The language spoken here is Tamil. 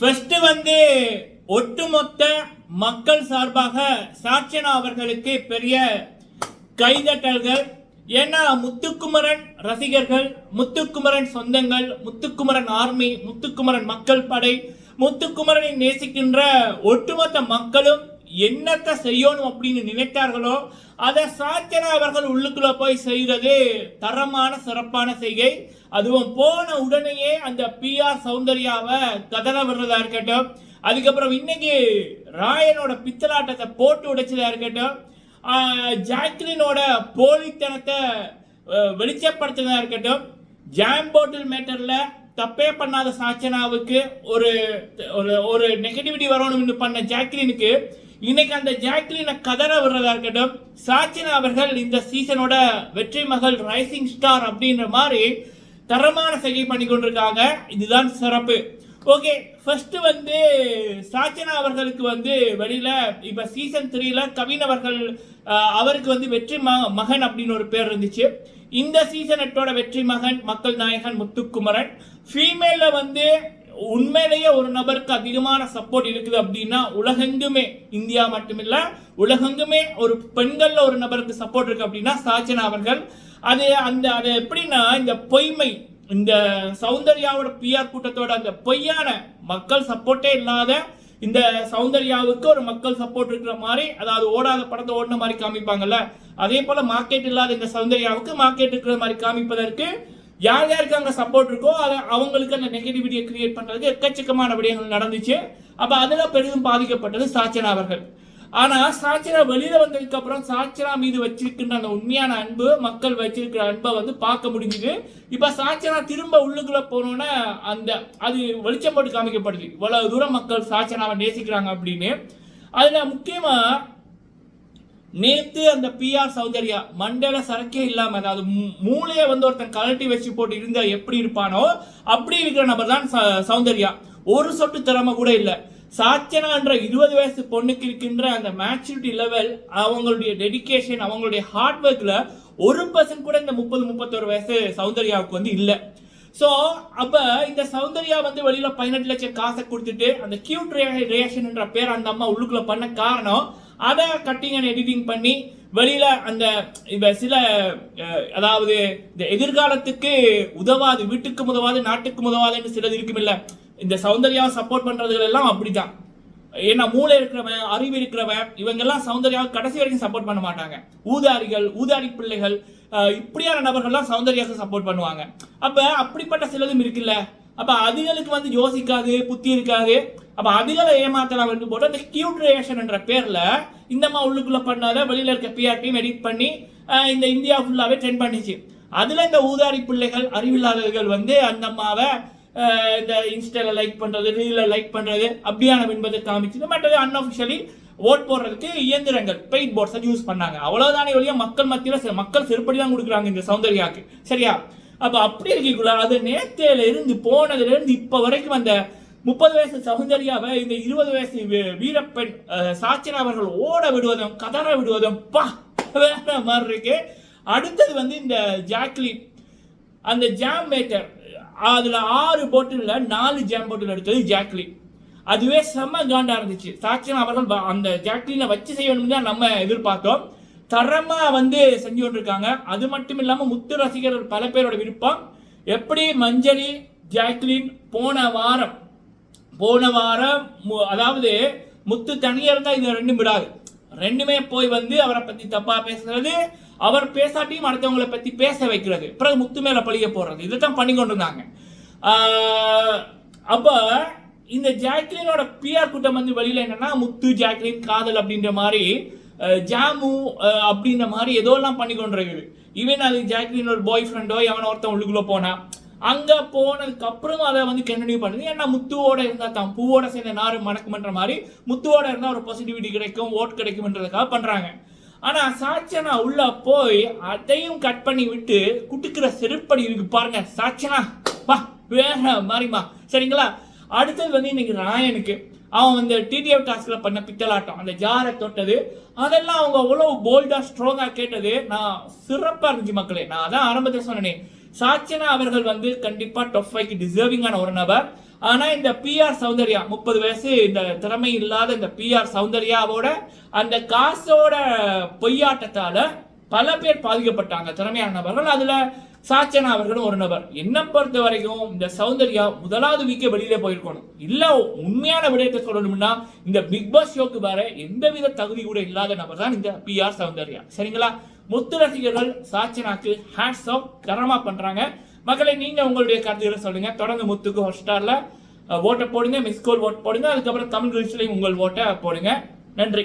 ஃபர்ஸ்ட் வந்து ஒட்டுமொத்த மக்கள் சார்பாக சாட்சனா அவர்களுக்கு பெரிய கைதட்டல்கள். ஏன்னா முத்துக்குமரன் ரசிகர்கள் முத்துக்குமரன் சொந்தங்கள் முத்துக்குமரன் ஆர்மி முத்துக்குமரன் மக்கள் படை முத்துக்குமரனை நேசிக்கின்ற ஒட்டுமொத்த மக்களும் என்னத்தை செய்யணும் அப்படின்னு நினைத்தார்களோ அதை சாச்சனா அவர்கள் உள்ளுக்குள்ள போய் செய்யறது தரமான சிறப்பான செய்கை. அதுவும் போன உடனேயே அந்த பிஆர் சௌந்தர்யாவை கதற விடுறதா இருக்கட்டும். அதுக்கப்புறம் இன்னைக்கு ராயனோட பித்தலாட்டத்தை போட்டு உடைச்சதா இருக்கட்டும். ஜாக்லினோட போலித்தனத்தை அஹ், இருக்கட்டும். ஜாம் போட்டில் மேட்டரில் தப்பே பண்ணாத சாச்சனாவுக்கு ஒரு ஒரு ஒரு நெகட்டிவிட்டி வரணும்னு பண்ண ஜாக்லினுக்கு இன்னைக்கு அந்த ஜாக்லினை கதற விடுறதா இருக்கட்டும் சாச்சினா அவர்கள் இந்த சீசனோட வெற்றி மகள் ரைசிங் ஸ்டார் அப்படின்ற மாதிரி தரமான செய்கை பண்ணி கொண்டிருக்காங்க. இதுதான் சிறப்பு. ஓகே ஃபர்ஸ்ட் வந்து சாச்சனா அவர்களுக்கு வந்து வெளியில இப்ப சீசன் த்ரீல கவின் அவர்கள் அவருக்கு வந்து வெற்றி ம- மகன் அப்படின்னு ஒரு பேர் இருந்துச்சு. இந்த சீசன் எட்டோட வெற்றி மகன் மக்கள் நாயகன் முத்துக்குமரன். ஃபீமேலில் வந்து உண்மையிலேயே ஒரு நபருக்கு அதிகமான சப்போர்ட் இருக்குது அப்படின்னா உலகெங்குமே இந்தியா மட்டுமில்ல உலகெங்குமே ஒரு பெண்களில் ஒரு நபருக்கு சப்போர்ட் இருக்கு அப்படின்னா சாச்சனா அவர்கள் அது அந்த அது எப்படின்னா இந்த பொய்மை இந்த சௌந்தர்யாவோட பிஆர் கூட்டத்தோட அந்த பொய்யான மக்கள் சப்போர்ட்டே இல்லாத இந்த சௌந்தர்யாவுக்கு ஒரு மக்கள் சப்போர்ட் இருக்கிற மாதிரி அதாவது ஓடாத படத்தை ஓடின மாதிரி காமிப்பாங்கல்ல அதே போல மார்க்கெட் இல்லாத இந்த சௌந்தர்யாவுக்கு மார்க்கெட் இருக்கிற மாதிரி காமிப்பதற்கு யார் யாருக்கு அங்கே சப்போர்ட் இருக்கோ அதை அவங்களுக்கு அந்த நெகட்டிவிட்டியை கிரியேட் பண்ணுறதுக்கு எக்கச்சக்கமான விடயங்கள் நடந்துச்சு. அப்போ அதில் பெரிதும் பாதிக்கப்பட்டது சாச்சனா அவர்கள். ஆனால் சாச்சனா வெளியில் வந்ததுக்கு அப்புறம் சாச்சனா மீது வச்சிருக்கின்ற அந்த உண்மையான அன்பு மக்கள் வச்சிருக்கிற அன்பை வந்து பார்க்க முடிஞ்சுது. இப்போ சாச்சனா திரும்ப உள்ளுக்குள்ளே போனோன்னே அந்த அது வெளிச்சம் போட்டு காமிக்கப்படுது. இவ்வளவு தூரம் மக்கள் சாச்சனாவை நேசிக்கிறாங்க அப்படின்னு. அதில் முக்கியமாக நேத்து அந்த பிஆர் சௌந்தர்யா மண்டல சரக்கே இல்லாம அதாவது மூளைய வந்து ஒருத்தன் கழட்டி வச்சு போட்டு இருந்தா எப்படி இருப்பானோ அப்படி இருக்கிற நபர் தான் ச- சௌந்தர்யா. ஒரு சொட்டு திறமை கூட இல்ல. சாத்தியனான்ற இருபது வயசு பொண்ணுக்கு இருக்கின்ற அந்த மேச்சூரிட்டி லெவல் அவங்களுடைய டெடிகேஷன் அவங்களுடைய ஹார்ட் ஒர்க்ல ஒரு பர்சன்ட் கூட இந்த முப்பது முப்பத்தொரு வயசு சௌந்தர்யாவுக்கு வந்து இல்லை. ஸோ அப்ப இந்த சௌந்தர்யா வந்து வெளியில பதினெட்டு லட்சம் காசை கொடுத்துட்டு அந்த கியூட் ரியாக்ஷன்ன்ற பேர் அந்த அம்மா உள்ளுக்குள்ள பண்ண காரணம் அதை கட்டிங் அண்ட் எடிட்டிங் பண்ணி வெளியில் அந்த இப்ப சில அதாவது இந்த எதிர்காலத்துக்கு உதவாது வீட்டுக்கு உதவாது நாட்டுக்கு உதவாதுன்னு சிலது இருக்குமில்ல. இந்த சௌந்தர்யாவை சப்போர்ட் பண்ணுறதுகள் எல்லாம் அப்படிதான். ஏன்னா மூளை இருக்கிறவன் அறிவு இருக்கிறவன் இவங்கெல்லாம் சௌந்தர்யாவை கடைசி வரைக்கும் சப்போர்ட் பண்ண மாட்டாங்க. ஊதாரிகள் ஊதாரி பிள்ளைகள் இப்படியான நபர்கள்லாம் சௌந்தர்யாவுக்கு சப்போர்ட் பண்ணுவாங்க. அப்போ அப்படிப்பட்ட சிலதும் இருக்குல்ல. அப்போ அதுகளுக்கு வந்து யோசிக்காது புத்தி இருக்காது. அப்போ அதுகளை ஏமாத்தலாம் என்று போட்டு அந்த கியூட்ரேஷன் என்ற பேரில் இந்தம்மா உள்ளுக்குள்ளே பண்ணாத வெளியில் இருக்க பிஆர்டியும் எடிட் பண்ணி இந்த இந்தியா ஃபுல்லாகவே ட்ரெண்ட் பண்ணிச்சு. அதில் இந்த ஊதாரி பிள்ளைகள் அறிவில்லாதவர்கள் வந்து அந்த அம்மாவை இந்த இன்ஸ்டாவில் லைக் பண்ணுறது ரீலில் லைக் பண்ணுறது அப்படியான என்பதை காமிச்சு மற்றது அன்அஃபிஷியலி ஓட் போடுறதுக்கு இயந்திரங்கள் பெயிட் போர்ட்ஸை யூஸ் பண்ணாங்க. அவ்வளோதானே வழியாக மக்கள் மத்தியில் சில மக்கள் செருப்படி தான் கொடுக்குறாங்க இந்த சௌந்தர்யாக்கு. சரியா? அப்போ அப்படி இருக்கக்குள்ள அது நேத்தையில இருந்து போனதுலேருந்து இப்போ வரைக்கும் அந்த முப்பது வயசு சௌந்தர்யாவை இந்த இருபது வயசு வீரப்பெண் அஹ், சாச்சனா அவர்கள் ஓட விடுவதும் கதற விடுவதும் பா வேற மாதிரி இருக்கு. அடுத்தது வந்து இந்த ஜாக்லின். அந்த ஜாம் மேட்டர் அதில் ஆறு போட்டில் நாலு ஜாம் போட்டில் எடுத்தது ஜாக்லின். அதுவே செம்ம காண்டா இருந்துச்சு. சாட்சியம் அவர்கள் அந்த ஜாக்லினை வச்சு செய்யணும்னு தான் நம்ம எதிர்பார்த்தோம். தரமாக வந்து செஞ்சு கொண்டிருக்காங்க. அது மட்டும் இல்லாமல் முத்து ரசிகர்கள் பல பேரோட விருப்பம். எப்படி மஞ்சரி ஜாக்லின் போன வாரம் போன வாரம் மு- அதாவது முத்து தனியாக இருந்தால் இது ரெண்டும் விடாது. ரெண்டுமே போய் வந்து அவரை பற்றி தப்பாக பேசுறது அவர் பேசாட்டியும் அடுத்தவங்களை பற்றி பேச வைக்கிறது. பிறகு முத்து மேலே பழிய போடுறது. இதைத்தான் பண்ணி கொண்டு இருந்தாங்க அப்போ இந்த ஜாக்லினோட பிஆர் கூட்டம் வந்து வெளியில் என்னென்னா முத்து ஜாக்லின் காதல் அப்படின்ற மாதிரி ஜாமு அப்படின்ற மாதிரி ஏதோ எல்லாம் பண்ணி கொண்டிருக்குது. ஈவன் அது ஜாக்லின் ஒரு பாய் ஃப்ரெண்டோ எவனோ ஒருத்தன் உள்ளுக்குள்ளே போனான் அங்கே போனதுக்கு அப்புறம் அதை வந்து கண்டினியூ பண்ணுது. ஏன்னா முத்துவோட இருந்தால் தான். பூவோட சேர்ந்த நாறு மணக்குமன்ற மாதிரி முத்துவோட இருந்தால் ஒரு பாசிட்டிவிட்டி கிடைக்கும் ஓட் கிடைக்கும்ன்றதுக்காக பண்ணுறாங்க ஆனால் சாச்சனா உள்ள போய் அதையும் கட் பண்ணி விட்டு குட்டுக்கிற செருப்படி இருக்கு பாருங்க. சாச்சனா வா வேற மாதிரிமா சரிங்களா? அடுத்தது வந்து இன்னைக்கு ராயனுக்கு அவன் வந்து டிடிஎஃப் டாஸ்கில் பண்ண பித்தலாட்டம். அந்த ஜாரை தொட்டது. அதெல்லாம் அவங்க அவ்வளோ போல்டாக ஸ்ட்ராங்காக கேட்டது. நான் சிறப்பாக இருந்துச்சு மக்களே. நான் அதான் ஆரம்பத்தில் சொன்னேனே. சாச்சனா அவர்கள் வந்து கண்டிப்பா டாப் ஃபைவ்க்கு டிசர்விங்கான ஒரு நபர். ஆனா இந்த பிஆர் சௌந்தர்யா முப்பது வயசு இந்த திறமை இல்லாத இந்த பிஆர் சௌந்தர்யாவோட அந்த காசோட பொய்யாட்டத்தால பல பேர் பாதிக்கப்பட்டாங்க திறமையான நபர்கள். அதுல சாச்சனா அவர்களும் ஒரு நபர். என்ன பொறுத்த வரைக்கும் இந்த சௌந்தர்யா முதலாவது வீக்கே வெளியில போயிருக்கணும். இல்ல உண்மையான விடயத்தை சொல்லணும்னா இந்த பிக் பாஸ் ஷோக்கு வர எந்தவித தகுதி கூட இல்லாத நபர் தான் இந்த பிஆர் சௌந்தர்யா. சரிங்களா? முத்து ரசிகர்கள் சாட்சினாக்கு ஹேட்ஸ் ஆஃப் தரமாக பண்ணுறாங்க மக்களை நீங்கள் உங்களுடைய கருத்துக்களை சொல்லுங்கள் தொடர்ந்து முத்துக்கு ஹாட் ஸ்டாரில் ஓட்டை போடுங்க மிஸ் கோல் ஓட் போடுங்க. அதுக்கப்புறம் தமிழ் கிரிஸ்லையும் உங்கள் ஓட்டை போடுங்க. நன்றி.